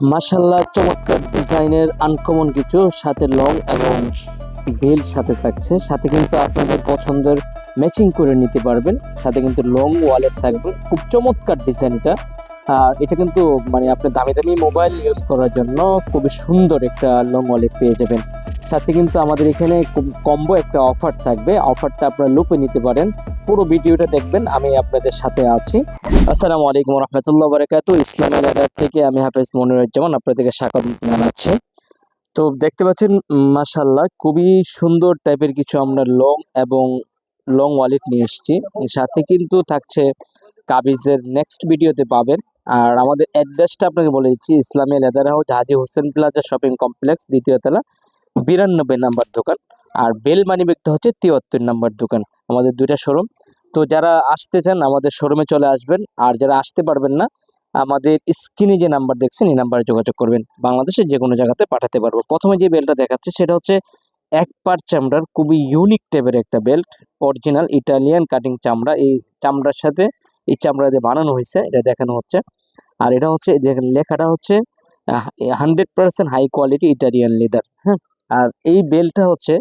মাশাল্লাহ চমৎকার ডিজাইনের আনকমন কিছু, সাথে লং এবং বেল সাথে থাকছে। সাথে কিন্তু আপনাদের পছন্দের ম্যাচিং করে নিতে পারবেন। সাথে কিন্তু লং ওয়ালেট থাকবে। খুব চমৎকার ডিজাইনটা আর এটা কিন্তু মানে আপনি দামি দামি মোবাইল ইউজ করার জন্য খুবই সুন্দর একটা লং ওয়ালেট পেয়ে যাবেন। সাথে কিন্তু আমাদের এখানে খুব কম্বো একটা অফার থাকবে। অফারটা আপনারা লুপে নিতে পারেন। পুরো ভিডিওটা দেখবেন, আমি আপনাদের সাথে আছি। আসসালামু আলাইকুম রহমতুল্লাহ বারাকাতু। ইসলাম এলাকার থেকে আমি হাফেজ মনিরুজ্জামান আপনাদেরকে স্বাগত জানাচ্ছি। তো দেখতে পাচ্ছেন মাশাল্লাহ খুবই সুন্দর টাইপের কিছু আমরা লং এবং লং ওয়ালেট নিয়ে এসেছি। সাথে কিন্তু থাকছে কাবিজের নেক্সট ভিডিওতে পাবেন। আর আমাদের অ্যাড্রেসটা আপনাকে বলে দিচ্ছি, ইসলামী leather house, Haji Hossain plaza shopping complex, দ্বিতীয় তলা, বিরানব্বই নাম্বার দোকান। আর বেল মানি হচ্ছে তিয়াত্তর নাম্বার দোকান। আমাদের দুইটা শোরুম তো যারা আসতে চান, আমাদের শোরুমে চলে আসবেন। আর যারা আসতে পারবেন না, আমাদের স্ক্রিনে যে নাম্বার দেখছেন, এই নাম্বারে যোগাযোগ করবেন। বাংলাদেশের যে কোনো জায়গাতে পাঠাতে পারব। প্রথমে যে বেলটা দেখাচ্ছে, সেটা হচ্ছে এক পার চামড়ার খুবই ইউনিক টাইপের একটা বেল্ট অরিজিনাল ইটালিয়ান কাটিং চামড়া। এই চামড়ার সাথে, এই চামড়া দিয়ে বানানো হয়েছে। এটা দেখানো হচ্ছে। আর এটা হচ্ছে লেখাটা হচ্ছে hundred percent high quality Italian leather হ্যাঁ? আর এই বেলটা হচ্ছে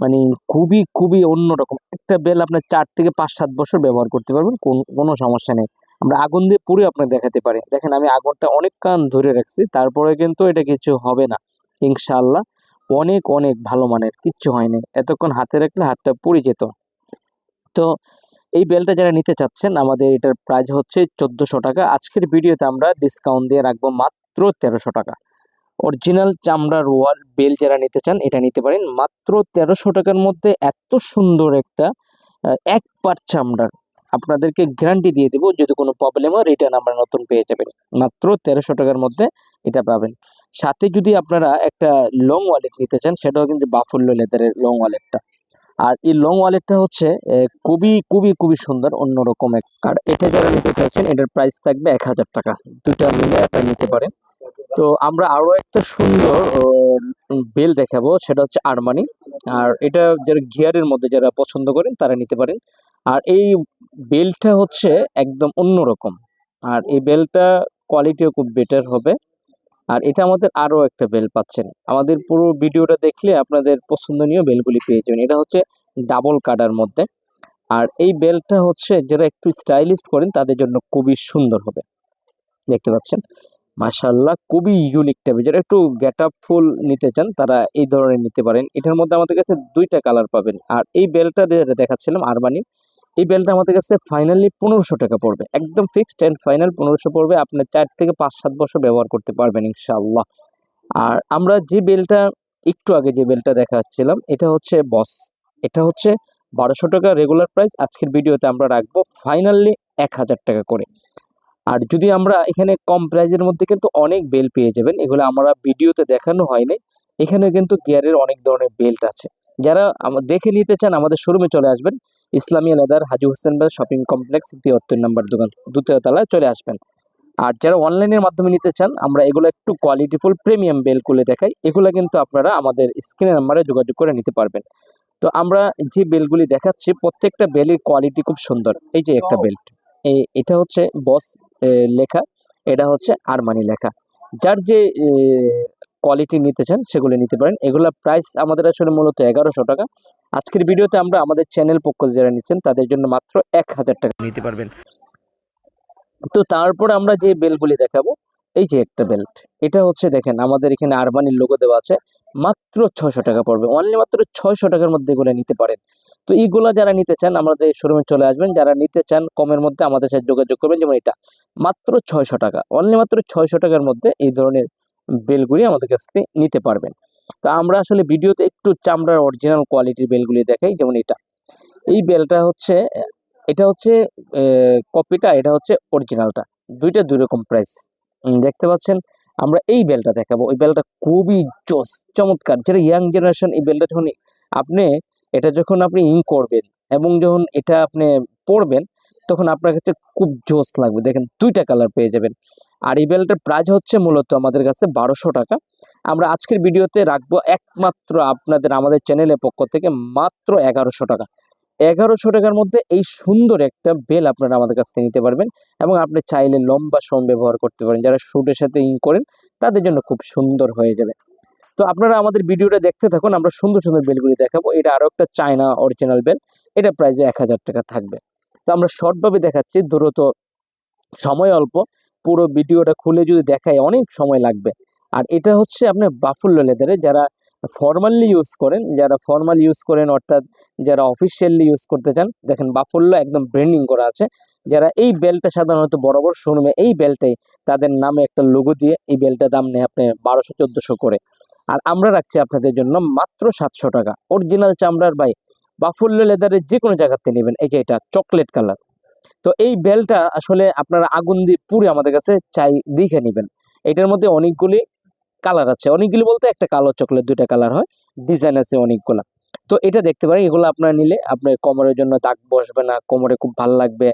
মানে খুবই খুবই অন্যরকম। একটা বেল আপনার চার থেকে পাঁচ, সাত বছর ব্যবহার করতে পারবেন, কোন- কোনো সমস্যা নেই। আমরা আগুন দিয়ে পুরে আপনাকে দেখাতে পারি। দেখেন, আমি আগুনটা অনেকক্ষণ ধরে রাখছি, তারপরে কিন্তু এটা কিছু হবে না। ইনশাআল্লাহ অনেক অনেক ভালো মানের, কিচ্ছু হয়নি। এতক্ষণ হাতে রাখলে হাতটা পুড়ে যেত। তো এই বেলটা যারা নিতে চাচ্ছেন, আমাদের এটার প্রাইস হচ্ছে চোদ্দোশো টাকা। আজকের ভিডিওতে আমরা ডিসকাউন্ট দিয়ে রাখব মাত্র তেরোশো টাকা। অরিজিনাল চামড়ার ওয়াল, বেল যারা নিতে চান, এটা নিতে পারেন। মাত্র তেরোশো টাকার মধ্যে এত সুন্দর একটা এক পার চামড়ার। আপনাদেরকে গ্যারান্টি দিয়ে দেবো, যদি কোনো প্রবলেম হয় রিটার্ন আমরা নতুন পেয়ে যাবেন। মাত্র তেরোশো টাকার মধ্যে এটা পাবেন। সাথে যদি আপনারা একটা লং ওয়ালেট নিতে চান, সেটাও কিন্তু বাফুল্য লেদারের লং ওয়ালেটটা আর এই লং ওয়ালেটটা হচ্ছে খুবই খুবই খুবই সুন্দর, অন্যরকম এক আর এটা যারা নিতে চাইছেন, এটার প্রাইস থাকবে এক হাজার টাকা। দুটা মিলে আপনারা নিতে পারেন। তো আমরা আরও একটা সুন্দর বেল দেখাবো, সেটা হচ্ছে আরমানি। আর এটা যারা গিয়ারের মধ্যে যারা পছন্দ করেন, তারা নিতে পারেন। আর এই বেলটা হচ্ছে একদম অন্যরকম। আর এই বেলটা কোয়ালিটিও খুব বেটার হবে। আর এটা আমাদের আরও একটা বেল পাচ্ছেন। আমাদের পুরো ভিডিওটা দেখলে আপনাদের পছন্দনীয় বেলগুলি পেয়ে যাবেন। এটা হচ্ছে ডাবল কাটার মধ্যে। আর এই বেলটা হচ্ছে, যারা একটু স্টাইলিস্ট করেন, তাদের জন্য খুবই সুন্দর হবে। দেখতে পাচ্ছেন? মাশাল্লাহ খুবই ইউনিক টাইপের যারা একটু গেট আপ ফুল নিতে চান, তারা এই ধরনের নিতে পারেন। এটার মধ্যে আমাদের কাছে দুইটা কালার পাবেন। আর এই বেলটা যেটা দেখাচ্ছিলাম আরবানি এই বেলটা আমাদের কাছে ফাইনালি পনেরোশো টাকা পড়বে। একদম ফিক্সড অ্যান্ড ফাইনাল পনেরোশো পড়বে। আপনি চার থেকে পাঁচ সাত বছর ব্যবহার করতে পারবেন ইনশাল্লাহ আর আমরা যে বেলটা একটু আগে যে বেলটা দেখাচ্ছিলাম, এটা হচ্ছে বস এটা হচ্ছে বারোশো টাকা রেগুলার প্রাইস আজকের ভিডিওতে আমরা রাখব ফাইনালি এক হাজার টাকা করে। আর যদি আমরা এখানে কম প্রাইজের মধ্যে কিন্তু অনেক বেল পেয়ে যাবেন এগুলো আমরা ভিডিওতে দেখানো হয়নি এখানে কিন্তু গিয়ারের অনেক ধরনের বেল্ট আছে। যারা দেখে নিতে চান আমাদের শোরুমে চলে আসবেন ইসলামী লেদার হাজি হোসেন বাজার শপিং কমপ্লেক্স তিয়াত্তর নাম্বার দোকান দ্বিতীয় তলায় চলে আসবেন। আর যারা অনলাইনের মাধ্যমে নিতে চান আমরা এগুলো একটু কোয়ালিটিফুল প্রিমিয়াম বেলগুলো দেখাই এগুলো কিন্তু আপনারা আমাদের স্ক্রিনের নাম্বারে যোগাযোগ করে নিতে পারবেন। তো আমরা যে বেলগুলি দেখাচ্ছি প্রত্যেকটা বেলের কোয়ালিটি খুব সুন্দর এই যে একটা বেল্ট এই এটা হচ্ছে বস লেখা। এটা হচ্ছে আরমানি লেখা। যার যে কোয়ালিটি নিতে চান, সেগুলো নিতে পারেন। এগুলোর প্রাইস আমাদের আসলে মূলত এগারোশো টাকা। আজকের ভিডিওতে আমরা আমাদের চ্যানেল পক্ষ যারা নিচ্ছেন, তাদের জন্য মাত্র এক হাজার টাকা নিতে পারবেন। তো তারপর আমরা যে বেলগুলি দেখাবো, এই যে একটা বেল্ট এটা হচ্ছে দেখেন, আমাদের এখানে আরবানির লোগো দেওয়া আছে। মাত্র ছয়শো টাকা পড়বে। অনলি মাত্র ছয়শো টাকার মধ্যে এগুলো নিতে পারেন। তো এইগুলা যারা নিতে চান, আমাদের শোরুমে চলে আসবেন। যারা নিতে চান, কমের মধ্যে আমাদের সাথে যোগাযোগ করবেন। যেমন এটা। মাত্র ছয়শো টাকা। অনলি মাত্র ছয়শো টাকার মধ্যে এই ধরনের বেলগুলি আমাদের কাছ থেকে নিতে পারবেন। তো আমরা আসলে ভিডিওতে একটু চামড়ার অরিজিনাল কোয়ালিটির বেলগুলি দেখাই। যেমন এটা। এই বেলটা হচ্ছে, এটা হচ্ছে কপিটা, এটা হচ্ছে অরিজিনালটা দুইটা দুই রকম প্রাইস দেখতে পাচ্ছেন? আমরা এই বেলটা দেখাবো। ওই বেলটা খুবই জোস, চমৎকার। যেটা ইয়াং জেনারেশন এই বেলটা যখন আপনি এটা যখন আপনি ইং করবেন এবং যখন এটা আপনি পড়বেন, তখন আপনার কাছে খুব জোস লাগবে। দেখেন, দুইটা কালার পেয়ে যাবেন। আর এই বেলটার প্রাইস হচ্ছে মূলত আমাদের কাছে বারোশো টাকা। আমরা আজকের ভিডিওতে রাখব একমাত্র আপনাদের আমাদের চ্যানেলের পক্ষ থেকে মাত্র এগারোশো টাকা। এগারোশো টাকার মধ্যে এই সুন্দর একটা বেল আপনারা আমাদের কাছ থেকে নিতে পারবেন এবং আপনি চাইলে লম্বা সম ব্যবহার করতে পারেন। যারা শুটের সাথে ইং করেন, তাদের জন্য খুব সুন্দর হয়ে যাবে। তো আপনারা আমাদের ভিডিওটা দেখতে থাকুন, আমরা সুন্দর সুন্দর বেলগুলি দেখাবো। এটা আরও একটা চায়না অরিজিনাল বেল। এটা প্রাইসে এক হাজার টাকা থাকবে। তো আমরা শর্টভাবে দেখাচ্ছি, দ্রুত সময় অল্প। পুরো ভিডিওটা খুলে যদি দেখায়, অনেক সময় লাগবে। আর এটা হচ্ছে আপনার বাফুল্য লেদারে যারা ফর্মালি ইউজ করেন, যারা ফর্মাল ইউজ করেন, অর্থাৎ যারা অফিসিয়ালি ইউজ করতে চান, দেখেন বাফুল্য একদম ব্র্যান্ডিং করা আছে। যারা এই বেলটা সাধারণত বড় বড় শোরুমে এই বেলটাই তাদের নামে একটা লোগো দিয়ে এই বেলটার দাম নেয় আপনি বারোশো, চোদ্দোশো করে। আর আমরা রাখছি আপনাদের জন্য মাত্র সাতশো টাকা। অরিজিনাল চামড়ার বাই বাফুল্য লেদারের যে কোনো জায়গাতে নেবেন। এই যে এটা চকলেট কালার তো এই বেলটা আসলে আপনারা আগুন দিয়ে পুরে আমাদের কাছে চাই, দেখে নেবেন। এটার মধ্যে অনেকগুলি কালার আছে। অনেকগুলি বলতে একটা কালো চকলেট দুইটা কালার হয়। ডিজাইন আছে অনেকগুলা। তো এটা দেখতে পারেন, এগুলো আপনারা নিলে আপনার কোমরের জন্য দাগ বসবে না, কোমরে খুব ভালো লাগবে।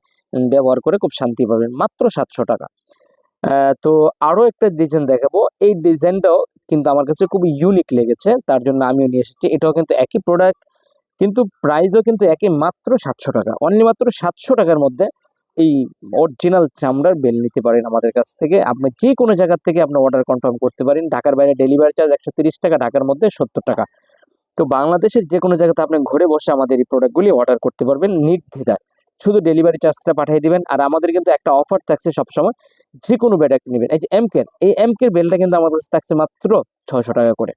ব্যবহার করে খুব শান্তি পাবেন মাত্র সাতশো টাকা। তো আরও একটা ডিজাইন দেখাবো। এই ডিজাইনটাও কিন্তু আমার কাছে খুব ইউনিক লেগেছে। তার জন্য আমিও নিয়ে এসেছি। এটাও কিন্তু একই প্রোডাক্ট কিন্তু প্রাইসও কিন্তু একই মাত্র সাতশো টাকা। অনলি মাত্র সাতশো টাকার মধ্যে এই অরিজিনাল চামড়ার বেল নিতে পারেন আমাদের কাছ থেকে। আপনি যে কোনো জায়গার থেকে আপনি অর্ডার কনফার্ম করতে পারেন। ঢাকার বাইরে ডেলিভারি চার্জ একশো তিরিশ টাকা, ঢাকার মধ্যে সত্তর টাকা। তো বাংলাদেশের যে কোনো জায়গাতে আপনি ঘরে বসে আমাদের এই প্রোডাক্টগুলি অর্ডার করতে পারবেন। নির্দ্বিধায়। শুধু ডেলিভারি চার্জটা পাঠিয়ে দিবেন আর আমাদের কিন্তু একটা অফার থাকছে সবসময় যে কোনো বেডাক্ট নেবেন। এই যে এম এমকের এই এমকের বেলটা কিন্তু আমাদের কাছে থাকছে মাত্র ছয়শো টাকা করে।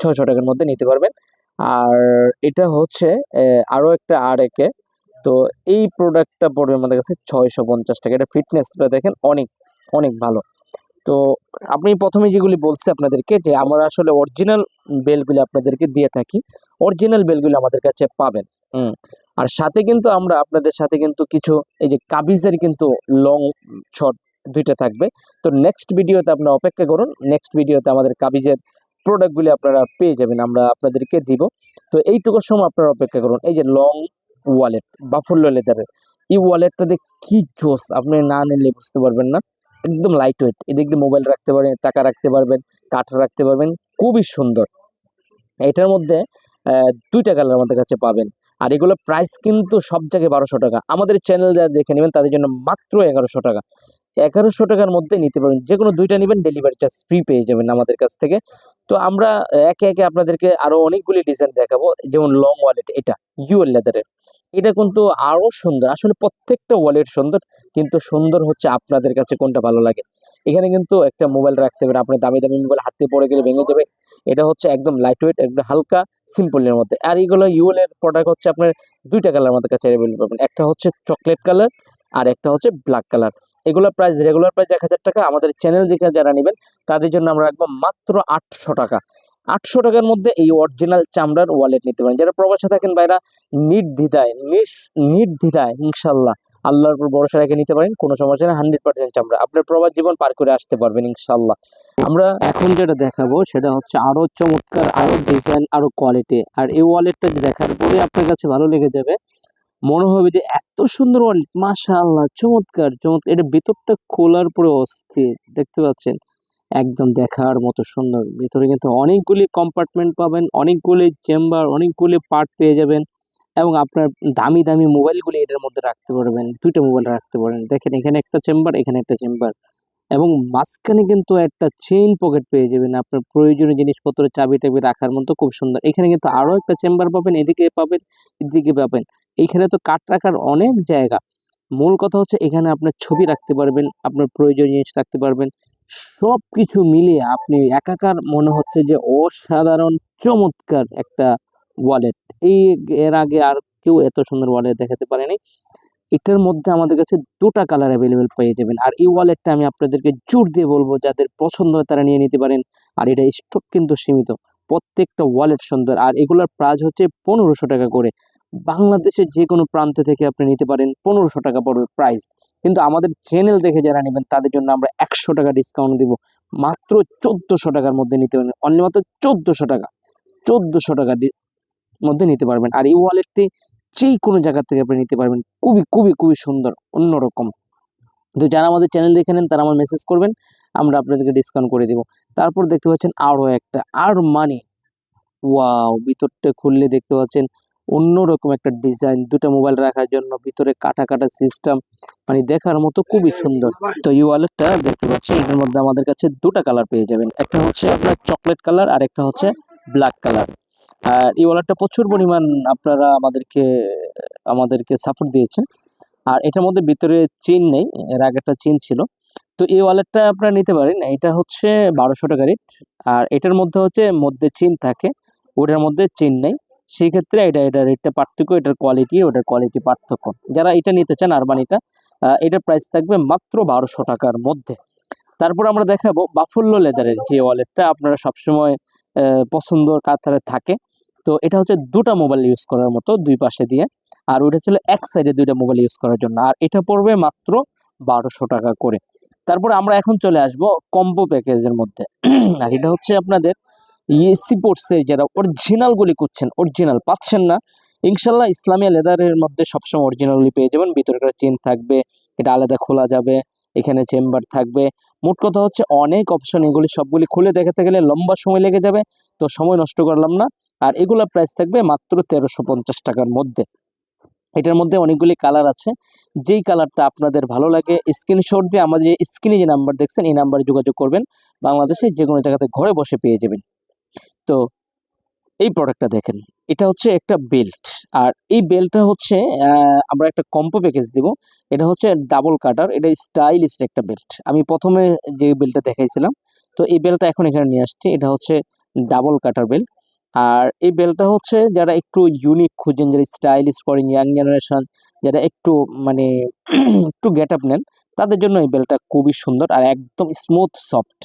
ছয়শো টাকার মধ্যে নিতে পারবেন। আর এটা হচ্ছে আরও একটা আর একে তো এই প্রোডাক্টটা পড়বে আমাদের কাছে ছয়শো পঞ্চাশ টাকা। এটা ফিটনেসটা দেখেন অনেক অনেক ভালো। তো আপনি প্রথমে যেগুলি বলছি আপনাদেরকে, যে আমরা আসলে অরিজিনাল বেলগুলি আপনাদেরকে দিয়ে থাকি অরিজিনাল বেলগুলি আমাদের কাছে পাবেন। হুম আর সাথে কিন্তু আমরা আপনাদের সাথে কিন্তু কিছু এই যে কাবিজের কিন্তু লং শর্ট দুইটা থাকবে। তো নেক্সট ভিডিওতে আপনারা অপেক্ষা করুন। নেক্সট ভিডিওতে আমাদের কাবিজের প্রোডাক্টগুলি আপনারা পেয়ে যাবেন, আমরা আপনাদেরকে দিব। তো এইটুকু সময় আপনারা অপেক্ষা করুন। এই যে লং ওয়ালেট বাফুল্য লেদারের এই ওয়ালেটটাতে কি জোস, আপনি না নিলে বুঝতে পারবেন না। একদম লাইট ওয়েট এদিক দিয়ে মোবাইল রাখতে পারবেন টাকা রাখতে পারবেন, কাঠ রাখতে পারবেন, খুবই সুন্দর। এটার মধ্যে দুইটা কালার আমাদের কাছে পাবেন। আর এগুলো প্রাইস কিন্তু সব জায়গায় বারোশো টাকা। আমাদের চ্যানেল যারা দেখে নেবেন, তাদের জন্য মাত্র এগারোশো টাকা। এগারোশো টাকার মধ্যে নিতে পারবেন, যে কোনো দুইটা নেবেন ডেলিভারি চার্জ ফ্রি পেয়ে যাবেন আমাদের কাছ থেকে। তো আমরা একে একে আপনাদেরকে আরও অনেকগুলি ডিজাইন দেখাবো, যেমন লং ওয়ালেট এটা ইউএল লেদারের এটা কিন্তু আরও সুন্দর, আসলে প্রত্যেকটা ওয়ালেট সুন্দর, কিন্তু সুন্দর হচ্ছে আপনাদের কাছে কোনটা ভালো লাগে। এখানে কিন্তু একটা মোবাইল রাখতে পারেন আপনার দামি দামি মোবাইল হাতে পড়ে গেলে ভেঙে যাবে এটা হচ্ছে একদম লাইট ওয়েট একদম হালকা সিম্পলের মধ্যে। আর এইগুলো ইউএল এর প্রোডাক্ট হচ্ছে আপনার দুইটা কালার আমাদের কাছে অ্যাভেলেবল পাবেন। একটা হচ্ছে চকলেট কালার আর একটা হচ্ছে ব্ল্যাক কালার এগুলোর প্রাইস রেগুলার প্রাইস এক হাজার টাকা। আমাদের চ্যানেল দেখে যারা নেবেন, তাদের জন্য আমরা রাখব মাত্র আটশো টাকা। আটশো টাকার মধ্যে এই অরিজিনাল চামড়ার ওয়ালেট নিতে পারেন। যারা প্রবাসে থাকেন বাইরা নির্দ্বিধায় নির্দ্বিধায়, ইনশাল্লাহ। আল্লাহর উপর ভরসা রেখে নিতে পারেন, কোনো সমস্যা নেই, হান্ড্রেড পার্সেন্ট চামড়া। আপনার প্রবাস জীবন পার করে আসতে পারবেন ইনশাল্লাহ আমরা এখন যেটা দেখাবো, সেটা হচ্ছে আরও চমৎকার, আরও ডিজাইন আরও কোয়ালিটি আর এই ওয়ালেটটা দেখার পরে আপনার কাছে ভালো লেগে যাবে। মনে হবে যে এত সুন্দর ওয়ালেট মাশাআল্লাহ, চমৎকার চমৎকার। এটা ভিতরটা খোলার পরে অস্থির, দেখতে পাচ্ছেন? একদম দেখার মতো সুন্দর। ভিতরে কিন্তু অনেকগুলি কম্পার্টমেন্ট পাবেন, অনেকগুলি চেম্বার অনেকগুলি পার্ট পেয়ে যাবেন। এবং আপনার দামি দামি মোবাইলগুলি এটার মধ্যে রাখতে পারবেন। দুইটা মোবাইল রাখতে পারেন। দেখেন, এখানে একটা চেম্বার এখানে একটা চেম্বার এবং মাঝখানে কিন্তু একটা চেইন পকেট পেয়ে যাবেন। আপনার প্রয়োজনীয় জিনিসপত্র চাবি টাবি রাখার মতো খুব সুন্দর। এখানে কিন্তু আরও একটা চেম্বার পাবেন, এদিকে পাবেন এদিকে পাবেন। এইখানে তো কাঠ রাখার অনেক জায়গা। মূল কথা হচ্ছে এখানে আপনার ছবি রাখতে পারবেন, আপনার প্রয়োজনীয় জিনিস রাখতে পারবেন। সব কিছু মিলিয়ে আপনি একাকার মনে হচ্ছে যে অসাধারণ, চমৎকার একটা ওয়ালেট এই এর আগে আর কেউ এত সুন্দর ওয়ালেট দেখাতে পারেনি। এটার মধ্যে আমাদের কাছে দুটা কালার অ্যাভেলেবেল পেয়ে যাবেন। আর এই ওয়ালেটটা আমি আপনাদেরকে জোর দিয়ে বলব, যাদের পছন্দ হয় তারা নিয়ে নিতে পারেন। আর এটা স্টক কিন্তু সীমিত, প্রত্যেকটা ওয়ালেট সুন্দর। আর এগুলোর প্রাইস হচ্ছে পনেরোশো টাকা করে। বাংলাদেশের যে কোনো প্রান্ত থেকে আপনি নিতে পারেন পনেরোশো টাকা পড়বে প্রাইস কিন্তু আমাদের চ্যানেল দেখে যারা নেবেন, তাদের জন্য আমরা একশো টাকা ডিসকাউন্ট দিব। মাত্র চোদ্দোশো টাকার মধ্যে নিতে পারেন। অনলি মাত্র চোদ্দোশো টাকা। চোদ্দোশো টাকা মধ্যে নিতে পারবেন। আর এই ওয়ালেটটি যে কোনো জায়গা থেকে আপনি নিতে পারবেন। খুবই খুবই খুবই সুন্দর, অন্যরকম। তো যারা আমাদের চ্যানেল দেখে নেন, তারা আমার মেসেজ করবেন, আমরা আপনাদেরকে ডিসকাউন্ট করে দিব। তারপর দেখতে পাচ্ছেন আরও একটা, আর মানি ওয়াও ভিতরটা খুললে দেখতে পাচ্ছেন অন্যরকম একটা ডিজাইন দুটো মোবাইল রাখার জন্য ভিতরে কাটা কাটা সিস্টেম মানে দেখার মতো খুবই সুন্দর। তো এই ওয়ালেটটা দেখতে পাচ্ছি এটার মধ্যে আমাদের কাছে দুটো কালার পেয়ে যাবেন। একটা হচ্ছে আপনার চকলেট কালার আর একটা হচ্ছে ব্ল্যাক কালার আর এই ওয়ালেটটা প্রচুর পরিমাণ আপনারা আমাদেরকে আমাদেরকে সাপোর্ট দিয়েছেন। আর এটার মধ্যে ভিতরে চেন নেই, এর আগে একটা চেন ছিল। তো এই ওয়ালেটটা আপনারা নিতে পারেন। এটা হচ্ছে বারোশো টাকা রেট আর এটার মধ্যে হচ্ছে মধ্যে চেন থাকে, ওটার মধ্যে চেন নেই। সেই ক্ষেত্রে এটা এটা রেটটা পার্থক্য, এটার কোয়ালিটি ওটার কোয়ালিটি পার্থক্য। যারা এটা নিতে চান আরবানিটা এটার প্রাইস থাকবে মাত্র বারোশো টাকার মধ্যে। তারপর আমরা দেখাবো বাফুল্য লেদারের যে ওয়ালেটটা আপনারা সবসময় পছন্দ কাতারে থাকে। তো এটা হচ্ছে দুটা মোবাইল ইউজ করার মতো দুই পাশে দিয়ে। আর ওইটা ছিল এক সাইডে দুইটা মোবাইল ইউজ করার জন্য। আর এটা পড়বে মাত্র বারোশো টাকা করে। তারপর আমরা এখন চলে আসব কম্বো প্যাকেজের মধ্যে। আর এটা হচ্ছে আপনাদের ইএসি পোর্টসের যারা অরিজিনালগুলি করছেন অরিজিনাল পাচ্ছেন না, ইনশাল্লাহ ইসলামিয়া লেদারের মধ্যে সবসময় অরিজিনালগুলি পেয়ে যাবেন। ভিতরকার চেন থাকবে, এটা আলাদা খোলা যাবে, এখানে চেম্বার থাকবে। মোট কথা হচ্ছে অনেক অপশন এগুলি সবগুলি খুলে দেখাতে গেলে লম্বা সময় লেগে যাবে। তো সময় নষ্ট করলাম না। আর এগুলোর প্রাইস থাকবে মাত্র তেরোশো পঞ্চাশ টাকার মধ্যে। এটার মধ্যে অনেকগুলি কালার আছে। যেই কালারটা আপনাদের ভালো লাগে স্ক্রিনশট দিয়ে আমাদের স্ক্রিনে যে নাম্বার দেখছেন, এই নাম্বারে যোগাযোগ করবেন। বাংলাদেশে যে কোনো জায়গাতে ঘরে বসে পেয়ে যাবেন। তো এই প্রোডাক্টটা দেখেন। এটা হচ্ছে একটা বেল্ট আর এই বেল্টটা হচ্ছে আমরা একটা কম্পো প্যাকেজ দিব। এটা হচ্ছে ডাবল কাটার এটা স্টাইলিশ একটা বেল্ট আমি প্রথমে যে বেল্টটা দেখাইছিলাম, তো এই বেল্টটা এখন এখানে নিয়ে আসছি। এটা হচ্ছে ডাবল কাটার বেল্ট আর এই বেল্টটা হচ্ছে যারা একটু ইউনিক খুঁজেন, যারা স্টাইলিশ করেন ইয়াং জেনারেশন যারা একটু মানে একটু গেট আপ নেন, তাদের জন্য এই বেল্টটা খুবই সুন্দর আর একদম স্মুথ সফট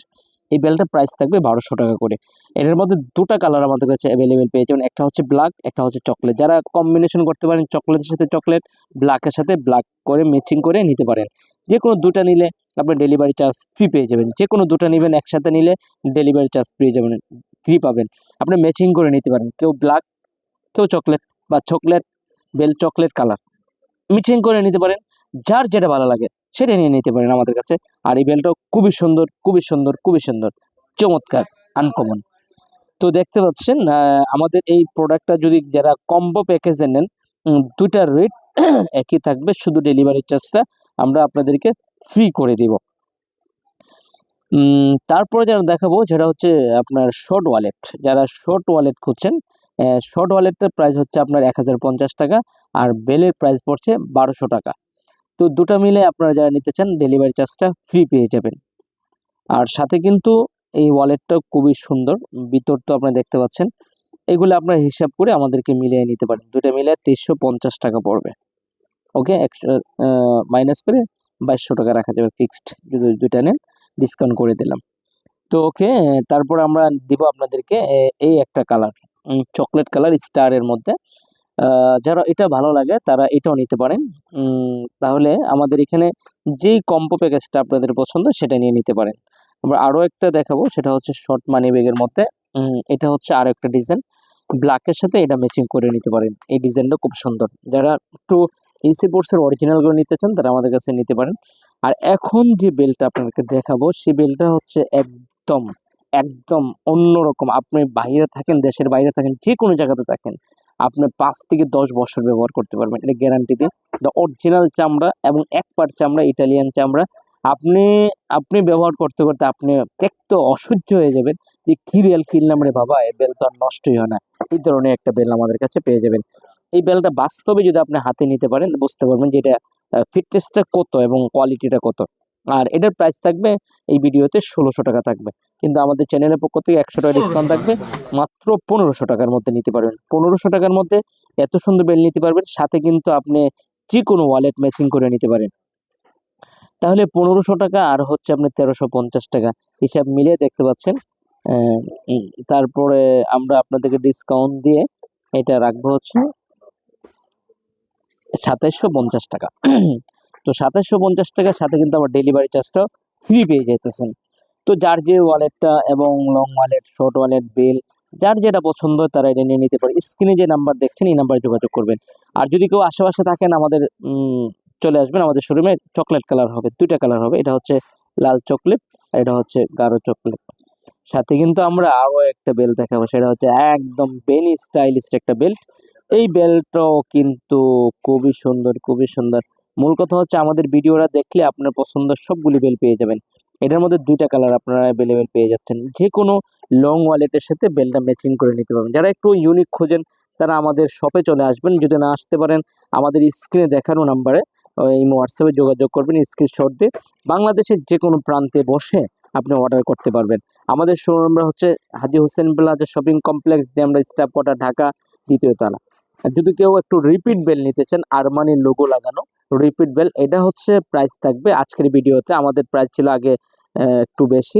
এই বেল্টের প্রাইস থাকবে বারোশো টাকা করে। এটার মধ্যে দুটো কালার আমাদের কাছে অ্যাভেলেবেল পেয়ে যাবেন। একটা হচ্ছে ব্ল্যাক একটা হচ্ছে চকলেট যারা কম্বিনেশন করতে পারেন চকলেটের সাথে চকলেট ব্ল্যাকের সাথে ব্ল্যাক করে ম্যাচিং করে নিতে পারেন। যে কোনো দুটা নিলে আপনি ডেলিভারি চার্জ ফ্রি পেয়ে যাবেন। যে কোনো দুটো নেবেন একসাথে নিলে ডেলিভারি চার্জ পেয়ে যাবেন ফ্রি পাবেন। আপনি ম্যাচিং করে নিতে পারেন। কেউ ব্ল্যাক কেউ চকলেট বা chocolate belt chocolate colour matching করে নিতে পারেন। যার যেটা ভালো লাগে সেটা নিয়ে নিতে পারেন আমাদের কাছে। আর এই বেলটাও খুবই সুন্দর খুবই সুন্দর খুবই সুন্দর। চমৎকার আনকমন তো দেখতে পাচ্ছেন আমাদের এই প্রোডাক্টটা যদি যারা কম্বো প্যাকেজে নেন উম, দুইটার রেট একই থাকবে শুধু ডেলিভারি চার্জটা আমরা আপনাদেরকে ফ্রি করে দিব। তারপরে যারা দেখাবো যেটা হচ্ছে আপনার শর্ট ওয়ালেট যারা শর্ট ওয়ালেট খুঁজছেন শর্ট ওয়ালেটের প্রাইস হচ্ছে আপনার এক হাজার পঞ্চাশ টাকা আর বেলের প্রাইস পড়ছে বারোশো টাকা। তো দুটো মিলে আপনারা যারা নিতে চান ডেলিভারি চার্জটা ফ্রি পেয়ে যাবেন। আর সাথে কিন্তু এই ওয়ালেটটা খুবই সুন্দর, ভিতর তো আপনারা দেখতে পাচ্ছেন। এগুলো আপনারা হিসাব করে আমাদেরকে মিলিয়ে নিতে পারেন। দুটো মিলে তেইশশো পঞ্চাশ টাকা পড়বে। ওকে একশো মাইনাস করে বাইশশো টাকা রাখা যাবে ফিক্সড যদি দুইটা নেন ডিসকাউন্ট করে দিলাম। তো ওকে তারপর আমরা দিব আপনাদেরকে এই একটা কালার চকলেট কালার স্টারের মধ্যে যারা এটা ভালো লাগে, তারা এটাও নিতে পারেন। তাহলে আমাদের এখানে যেই কম্পো প্যাকেজটা আপনাদের পছন্দ, সেটা নিয়ে নিতে পারেন। আমরা আরও একটা দেখাবো, সেটা হচ্ছে শর্ট মানি ব্যাগের মধ্যে। এটা হচ্ছে আরও একটা ডিজাইন। ব্ল্যাকের সাথে এটা ম্যাচিং করে নিতে পারেন। এই ডিজাইনটা খুব সুন্দর। যারা একটু ইসি বোর্ডসের অরিজিনালগুলো নিতে চান, তারা আমাদের কাছে নিতে পারেন। আর এখন যে বেলটা আপনাদেরকে দেখাবো, সেই বেলটা হচ্ছে একদম একদম অন্যরকম। আপনি বাইরে থাকেন, দেশের বাইরে থাকেন যে কোনো জায়গাতে থাকেন আপনি পাঁচ থেকে দশ বছর ব্যবহার করতে পারবেন, এটা গ্যারান্টি দিন অরিজিনাল চামড়া এবং এক পার্ট চামড়া ইটালিয়ান চামড়া, আপনি আপনি ব্যবহার করতে করতে আপনি একটু অসহ্য হয়ে যাবেন যে, কি বেল কিনলাম রে বাবা, এই বেল তো আর নষ্টই হয় না। এই ধরনের একটা বেল আমাদের কাছে পেয়ে যাবেন। এই বেলটা বাস্তবে যদি আপনি হাতে নিতে পারেন, বুঝতে পারবেন যে এটা ফিটনেসটা কত এবং কোয়ালিটিটা কত। আর এটার প্রাইস থাকবে, এই ভিডিওতে ষোলোশো টাকা থাকবে। কিন্তু আমাদের চ্যানেলের পক্ষ থেকে একশো টাকা ডিসকাউন্ট থাকবে। মাত্র পনেরোশো টাকার মধ্যে নিতে পারবেন। পনেরোশো টাকার মধ্যে এত সুন্দর বেল নিতে পারবেন সাথে কিন্তু আপনি যে কোনো ওয়ালেট ম্যাচিং করে নিতে পারেন। তাহলে পনেরোশো টাকা আর হচ্ছে আপনি তেরোশো পঞ্চাশ টাকা। হিসাব মিলিয়ে দেখতে পাচ্ছেন আহ, তারপরে আমরা আপনাদেরকে ডিসকাউন্ট দিয়ে এটা রাখব হচ্ছে সাতাইশশো পঞ্চাশ টাকা। তো সাতাইশশো পঞ্চাশ টাকার সাথে কিন্তু আমার ডেলিভারি চার্জটাও ফ্রি পেয়ে যেতেছেন তো যার যে ওয়ালেটটা এবং long wallet short wallet belt যার যেটা পছন্দ তারা এটা নিয়ে নিতে পারে। স্ক্রিনে যে নাম্বার দেখছেন, এই নাম্বারে যোগাযোগ করবেন। আর যদি কেউ আশেপাশে থাকেন আমাদের চলে আসবেন আমাদের শোরুমে চকলেট কালার হবে, দুইটা কালার হবে। এটা হচ্ছে লাল চকলেট আর এটা হচ্ছে গাঢ় চকলেট সাথে কিন্তু আমরা আরও একটা বেল দেখাবো, সেটা হচ্ছে একদম বেনি স্টাইলিশ একটা বেল্ট এই বেলটাও কিন্তু খুবই সুন্দর খুবই সুন্দর। মূল কথা হচ্ছে আমাদের ভিডিওটা দেখলে আপনার পছন্দের সবগুলি বেল পেয়ে যাবেন। এটার মধ্যে দুইটা কালার আপনারা অ্যাভেলেবেল পেয়ে যাচ্ছেন। যে কোনো লং ওয়ালেটের সাথে বেলটা ম্যাচিং করে নিতে পারবেন। যারা একটু ইউনিক খোঁজেন, তারা আমাদের শপে চলে আসবেন। যদি না আসতে পারেন, আমাদের স্ক্রিনে দেখানো নাম্বারে এই হোয়াটসঅ্যাপে যোগাযোগ করবেন স্ক্রিনশট দিয়ে বাংলাদেশের যে কোনো প্রান্তে বসে আপনি অর্ডার করতে পারবেন। আমাদের শোরুম হচ্ছে Haji Hossain plaza shopping complex, দিয়ে আমরা স্টাফ কোয়ার্টার ঢাকা, দ্বিতীয় তলা। যদি কেউ একটু রিপিট বেল নিতে চান, আরমানির লোগো লাগানো রিপিট বেল এটা হচ্ছে প্রাইস থাকবে। আজকের ভিডিওতে আমাদের প্রাইস ছিল আগে একটু বেশি।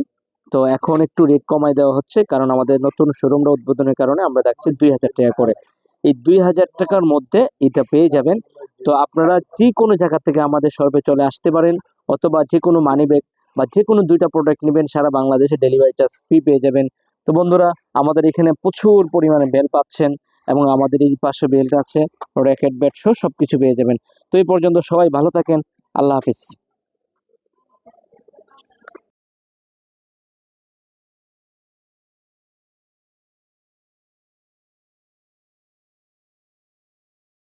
তো এখন একটু রেট কমাই দেওয়া হচ্ছে কারণ আমাদের নতুন শোরুমটা উদ্বোধনের কারণে আমরা দেখছি দুই হাজার টাকা করে। এই দুই হাজার টাকার মধ্যে এটা পেয়ে যাবেন। তো আপনারা যে কোনো জায়গা থেকে আমাদের শপে চলে আসতে পারেন অথবা যে কোনো মানি ব্যাগ বা যে কোনো দুইটা প্রোডাক্ট নেবেন, সারা বাংলাদেশে ডেলিভারি চার্জ ফ্রি পেয়ে যাবেন। তো বন্ধুরা, আমাদের এখানে প্রচুর পরিমাণে বেল পাচ্ছেন এবং আমাদের এই পাশে বেল্ট আছে র্যাকেট ব্যাট সহ সব কিছু পেয়ে যাবেন। তো এই পর্যন্ত সবাই ভালো থাকেন, আল্লাহ হাফিজ।